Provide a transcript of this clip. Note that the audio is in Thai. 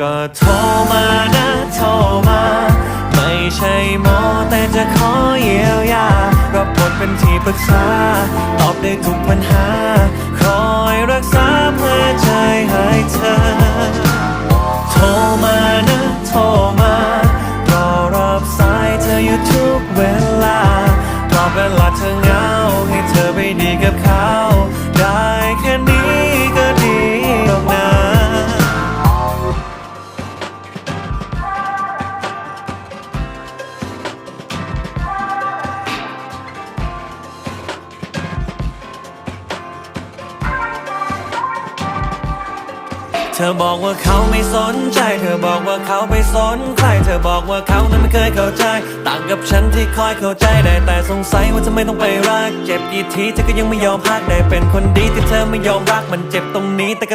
ก็โทรมานะโทรมา ไม่ใช่หมอแต่จะขอเยียวยารับบทเป็นที่ปรึกษา ตอบได้ทุกปัญหา คอยรักษาเพื่อใจให้เธอ โทรมานะโทรมารอรับสายเธออยู่ทุกเวลาตอบเวลาเธอ เธอบอกว่าเขาไม่สนใจ เธอบอกว่าเขาไปสนใคร เธอบอกว่าเขานั้นไม่เคยเข้าใจ ต่างกับฉันที่คอยเข้าใจได้แต่สงสัยว่าทำไมต้องไปรัก เจ็บกี่ทีเธอก็ยังไม่ยอมพักได้เป็นคนดีที่เธอไม่ยอมรักมันเจ็บตรงนี้แต่ก็